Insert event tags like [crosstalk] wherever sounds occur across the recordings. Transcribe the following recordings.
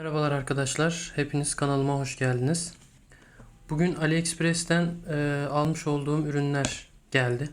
Merhabalar arkadaşlar, hepiniz kanalıma hoş geldiniz. Bugün AliExpress'ten e, almış olduğum ürünler geldi.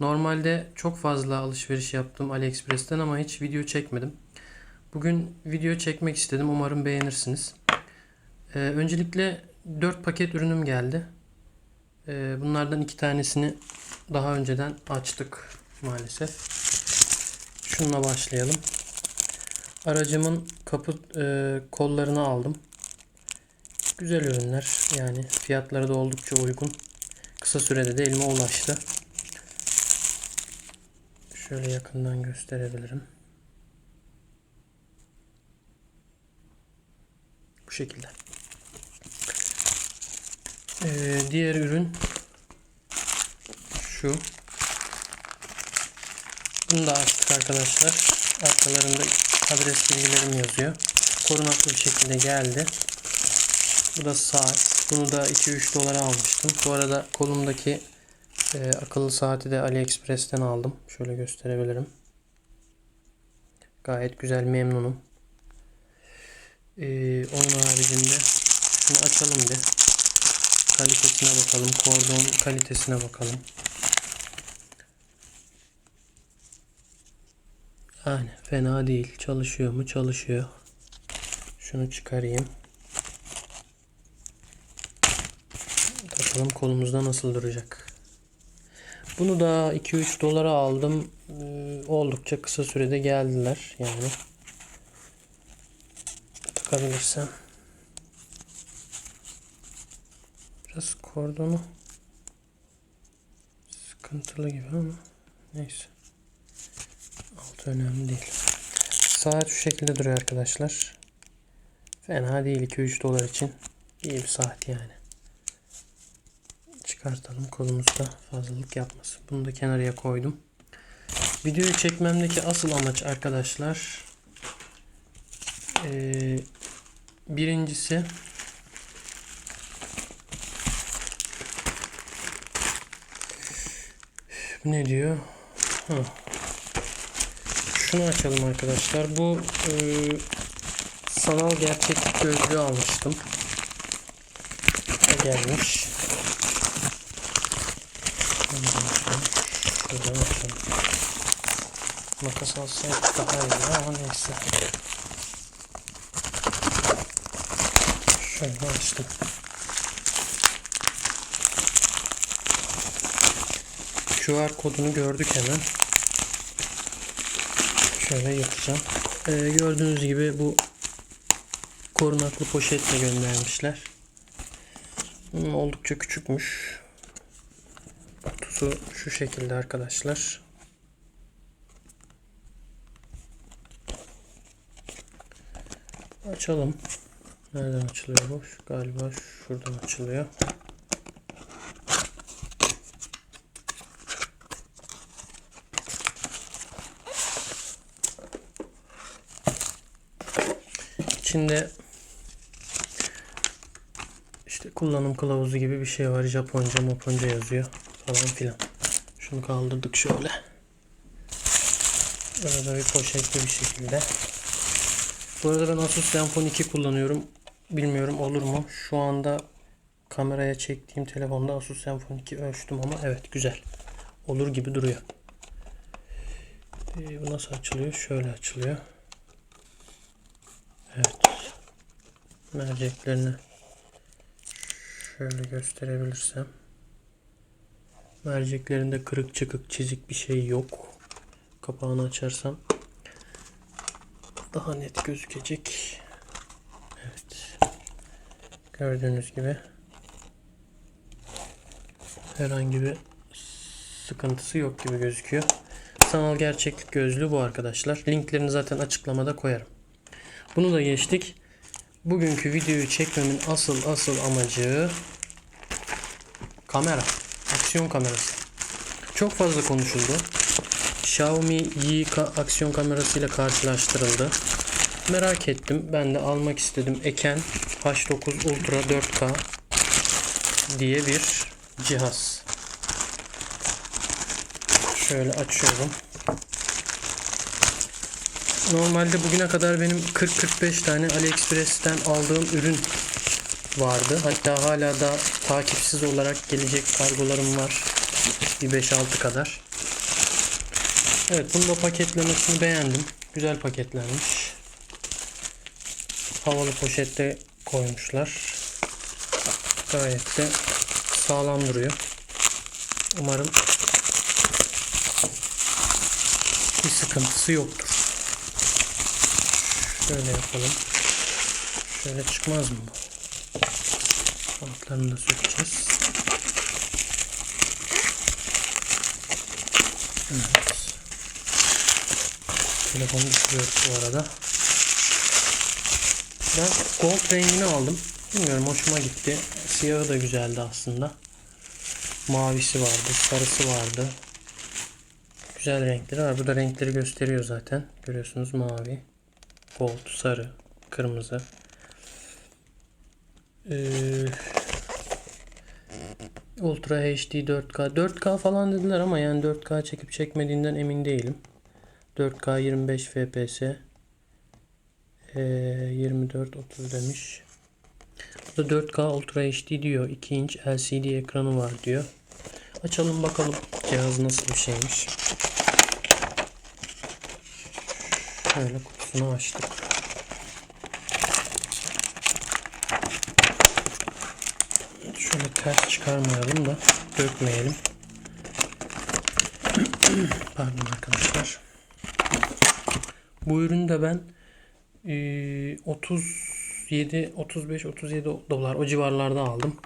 Normalde çok fazla alışveriş yaptım AliExpress'ten ama hiç video çekmedim. Bugün video çekmek istedim, umarım beğenirsiniz. E, öncelikle 4 paket ürünüm geldi. E, bunlardan iki tanesini daha önceden açtık maalesef. Şununla başlayalım. Aracımın kapı e, kollarını aldım. Güzel ürünler. Yani fiyatları da oldukça uygun. Kısa sürede de elime ulaştı. Şöyle yakından gösterebilirim. Bu şekilde. Ee, diğer ürün şu. Bunu da açtık arkadaşlar. Arkalarında adres bilgilerim yazıyor. Korunaklı bir şekilde geldi. Bu da saat. Bunu da 2-3 dolara almıştım. Bu arada kolumdaki e, akıllı saati de AliExpress'ten aldım. Şöyle gösterebilirim. Gayet güzel memnunum. E, onun haricinde şunu açalım bir. Kalitesine bakalım. Kordon kalitesine bakalım. Yani fena değil. Çalışıyor mu? Çalışıyor. Şunu çıkarayım. Bakalım kolumuzda nasıl duracak. Bunu da 2-3 dolara aldım. Ee, oldukça kısa sürede geldiler. Yani takabilirsem. Biraz kordonu sıkıntılı gibi ama neyse. Önemli değil. Saat şu şekilde duruyor arkadaşlar. Fena değil 2-3 dolar için. iyi bir saat yani. Çıkartalım kolumuzda fazlalık yapmasın. Bunu da kenarıya koydum. Videoyu çekmemdeki asıl amaç arkadaşlar ee, birincisi ne diyor? Ha, şunu açalım arkadaşlar. Bu e, sanal gerçeklik gözlüğü almıştım. O gelmiş. Şuradan açalım. Makas alsaydık daha iyi ama neyse. Şöyle açtım. QR kodunu gördük hemen. Şöyle yapacağım. Ee, gördüğünüz gibi bu korunaklı poşetle göndermişler. Hmm, oldukça küçükmüş. Kutusu şu şekilde arkadaşlar. Açalım. Nereden açılıyor bu? Galiba şuradan açılıyor. İçinde işte kullanım kılavuzu gibi bir şey var. Japonca, Japonca yazıyor falan filan. Şunu kaldırdık şöyle. Burada bir poşetli bir şekilde. Bu arada ben Asus Zenfone 2 kullanıyorum. Bilmiyorum olur mu? Şu anda kameraya çektiğim telefonda Asus Zenfone 2 ölçtüm ama evet güzel. Olur gibi duruyor. Ee, bu nasıl açılıyor? Şöyle açılıyor. Evet. Merceklerini şöyle gösterebilirsem. Merceklerinde kırık çıkık çizik bir şey yok. Kapağını açarsam daha net gözükecek. Evet. Gördüğünüz gibi herhangi bir sıkıntısı yok gibi gözüküyor. Sanal gerçeklik gözlüğü bu arkadaşlar. Linklerini zaten açıklamada koyarım. Bunu da geçtik. Bugünkü videoyu çekmemin asıl asıl amacı kamera. Aksiyon kamerası. Çok fazla konuşuldu. Xiaomi Yi aksiyon kamerasıyla karşılaştırıldı. Merak ettim. Ben de almak istedim. Eken H9 Ultra 4K diye bir cihaz. Şöyle açıyorum. Normalde bugüne kadar benim 40-45 tane AliExpress'ten aldığım ürün vardı. Hatta hala da takipsiz olarak gelecek kargolarım var. Bir 5-6 kadar. Evet bunu da paketlemesini beğendim. Güzel paketlenmiş. Havalı poşette koymuşlar. Gayet de sağlam duruyor. Umarım bir sıkıntısı yoktur. Şöyle yapalım. Şöyle çıkmaz mı bu? Altlarını da sökeceğiz. Evet. Telefonu düşürüyoruz bu arada. Ben gold rengini aldım. Bilmiyorum hoşuma gitti. Siyahı da güzeldi aslında. Mavisi vardı, sarısı vardı. Güzel renkleri var. Burada renkleri gösteriyor zaten. Görüyorsunuz mavi, gold, sarı, kırmızı. Ee, Ultra HD 4K. 4K falan dediler ama yani 4K çekip çekmediğinden emin değilim. 4K 25 FPS. Ee, 24 30 demiş. Burada 4K Ultra HD diyor. 2 inç LCD ekranı var diyor. Açalım bakalım cihaz nasıl bir şeymiş. Şöyle kutusunu açtık. Şöyle ters çıkarmayalım da dökmeyelim. [clears throat] Pardon arkadaşlar. Bu ürünü de ben e, 37 35 37 dolar o civarlarda aldım.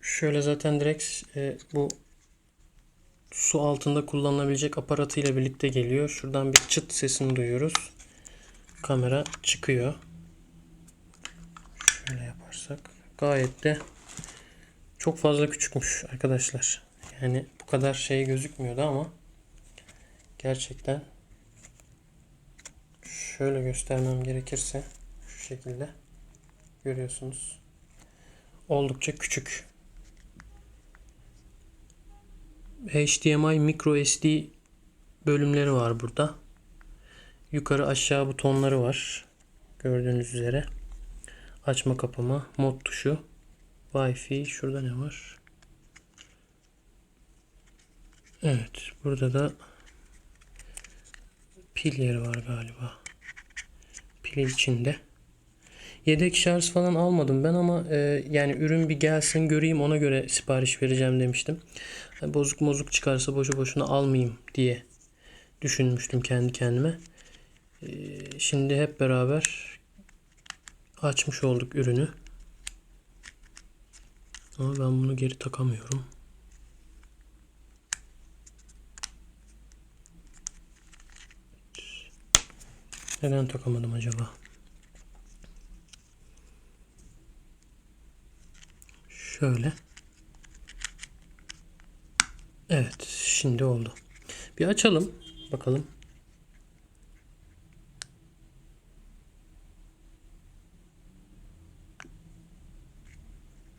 Şöyle zaten direkt e, bu su altında kullanılabilecek aparatıyla birlikte geliyor. Şuradan bir çıt sesini duyuyoruz. Kamera çıkıyor. Şöyle yaparsak. Gayet de çok fazla küçükmüş arkadaşlar. Yani bu kadar şey gözükmüyordu ama gerçekten şöyle göstermem gerekirse şu şekilde görüyorsunuz. Oldukça küçük. HDMI micro SD bölümleri var burada. Yukarı aşağı butonları var. Gördüğünüz üzere. Açma kapama, mod tuşu, Wi-Fi. Şurada ne var? Evet, burada da pil yeri var galiba. Pil içinde. Yedek şarj falan almadım ben ama e, yani ürün bir gelsin göreyim ona göre sipariş vereceğim demiştim. Yani bozuk bozuk çıkarsa boşu boşuna almayayım diye düşünmüştüm kendi kendime. E, şimdi hep beraber açmış olduk ürünü. Ama ben bunu geri takamıyorum. Neden takamadım acaba? Şöyle. Evet, şimdi oldu. Bir açalım bakalım.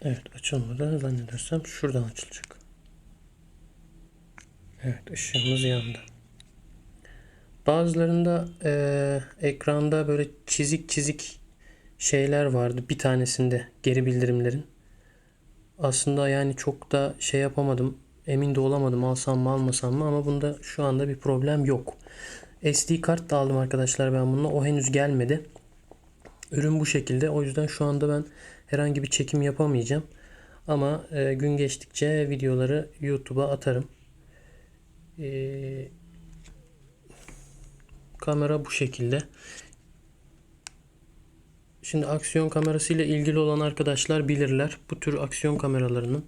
Evet, açılmadı. Zannedersem şuradan açılacak. Evet, ışığımız yandı. Bazılarında e, ekranda böyle çizik çizik şeyler vardı. Bir tanesinde geri bildirimlerin. Aslında yani çok da şey yapamadım. Emin de olamadım alsam mı almasam mı ama bunda şu anda bir problem yok. SD kart da aldım arkadaşlar ben bununla. O henüz gelmedi. Ürün bu şekilde. O yüzden şu anda ben herhangi bir çekim yapamayacağım. Ama e, gün geçtikçe videoları YouTube'a atarım. E, kamera bu şekilde. Şimdi aksiyon kamerası ile ilgili olan arkadaşlar bilirler. Bu tür aksiyon kameralarının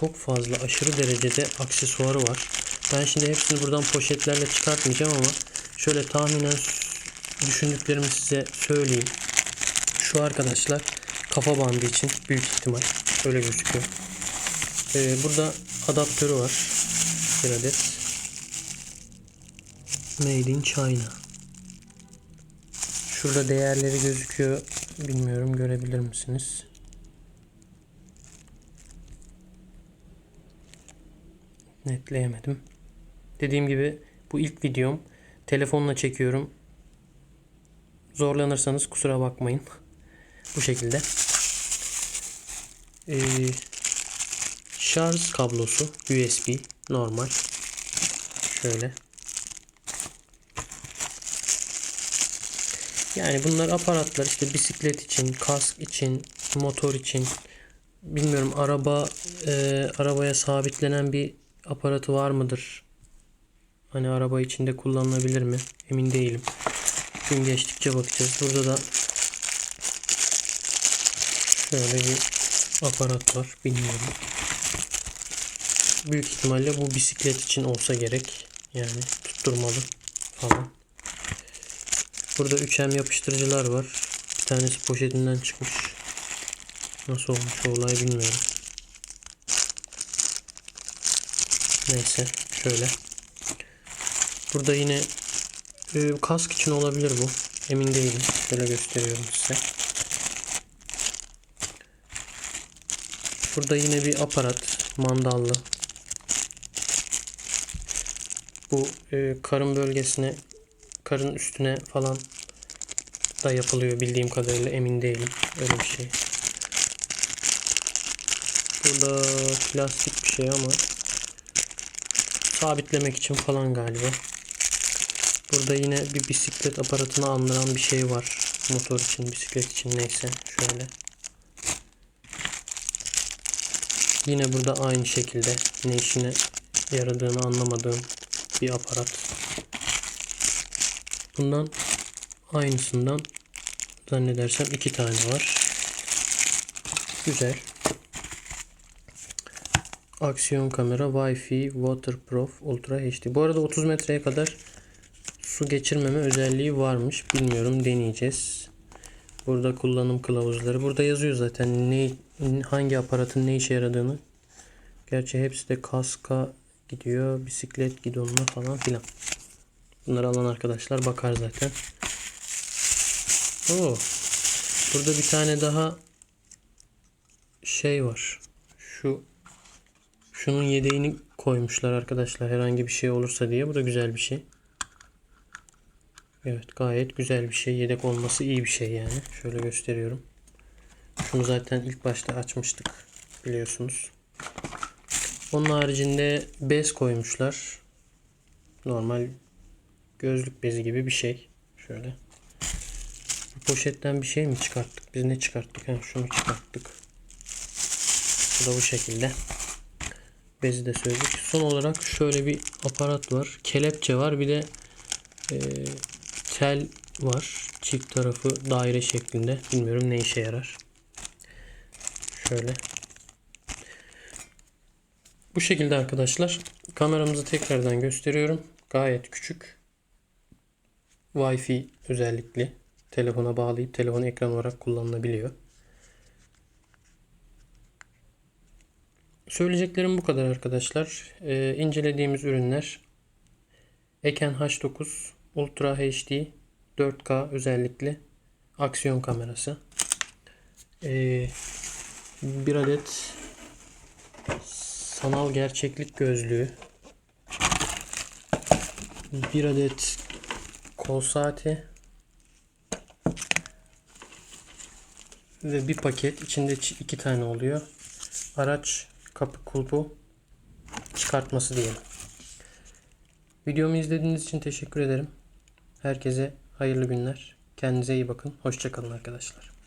çok fazla aşırı derecede aksesuarı var. Ben şimdi hepsini buradan poşetlerle çıkartmayacağım ama şöyle tahminen düşündüklerimi size söyleyeyim. Şu arkadaşlar kafa bandı için büyük ihtimal öyle gözüküyor. Ee, burada adaptörü var. Bir adet. Made in China. Şurada değerleri gözüküyor. Bilmiyorum görebilir misiniz? Netleyemedim. Dediğim gibi bu ilk videom. Telefonla çekiyorum. Zorlanırsanız kusura bakmayın. [laughs] Bu şekilde. Ee, şarj kablosu USB normal. Şöyle. Yani bunlar aparatlar işte bisiklet için, kask için, motor için. Bilmiyorum araba e, arabaya sabitlenen bir aparatı var mıdır? Hani araba içinde kullanılabilir mi? Emin değilim. Gün geçtikçe bakacağız. Burada da şöyle bir aparat var. Bilmiyorum. Büyük ihtimalle bu bisiklet için olsa gerek. Yani tutturmalı falan. Burada 3M yapıştırıcılar var. Bir tanesi poşetinden çıkmış. Nasıl olmuş olay bilmiyorum. Neyse şöyle. Burada yine e, kask için olabilir bu. Emin değilim. Şöyle gösteriyorum size. Burada yine bir aparat. Mandallı. Bu e, karın bölgesine, karın üstüne falan da yapılıyor bildiğim kadarıyla emin değilim. Öyle bir şey. Burada plastik bir şey ama sabitlemek için falan galiba. Burada yine bir bisiklet aparatını andıran bir şey var. Motor için, bisiklet için neyse. Şöyle. Yine burada aynı şekilde ne işine yaradığını anlamadığım bir aparat. Bundan aynısından zannedersem iki tane var. Güzel. Aksiyon kamera, Wi-Fi, Waterproof, Ultra HD. Bu arada 30 metreye kadar su geçirmeme özelliği varmış. Bilmiyorum deneyeceğiz. Burada kullanım kılavuzları. Burada yazıyor zaten ne hangi aparatın ne işe yaradığını. Gerçi hepsi de kaska gidiyor. Bisiklet gidonuna falan filan. Bunları alan arkadaşlar bakar zaten. Oo. Burada bir tane daha şey var. Şu şunun yedeğini koymuşlar arkadaşlar herhangi bir şey olursa diye. Bu da güzel bir şey. Evet gayet güzel bir şey. Yedek olması iyi bir şey yani. Şöyle gösteriyorum. Şunu zaten ilk başta açmıştık biliyorsunuz. Onun haricinde bez koymuşlar. Normal gözlük bezi gibi bir şey. Şöyle. Bu poşetten bir şey mi çıkarttık? Biz ne çıkarttık? Ha, şunu çıkarttık. Bu da bu şekilde. Bezi de söyledik. Son olarak şöyle bir aparat var. Kelepçe var. Bir de e, tel var. Çift tarafı daire şeklinde. Bilmiyorum ne işe yarar. Şöyle. Bu şekilde arkadaşlar. Kameramızı tekrardan gösteriyorum. Gayet küçük. Wi-Fi özellikli. Telefona bağlayıp telefonu ekran olarak kullanılabiliyor. Söyleyeceklerim bu kadar arkadaşlar. Ee, incelediğimiz ürünler Eken H9 Ultra HD 4K özellikli aksiyon kamerası. Ee, bir adet sanal gerçeklik gözlüğü. Bir adet kol saati ve bir paket içinde iki tane oluyor. Araç kapı kulpu çıkartması diyelim. Videomu izlediğiniz için teşekkür ederim. Herkese hayırlı günler. Kendinize iyi bakın. Hoşçakalın arkadaşlar.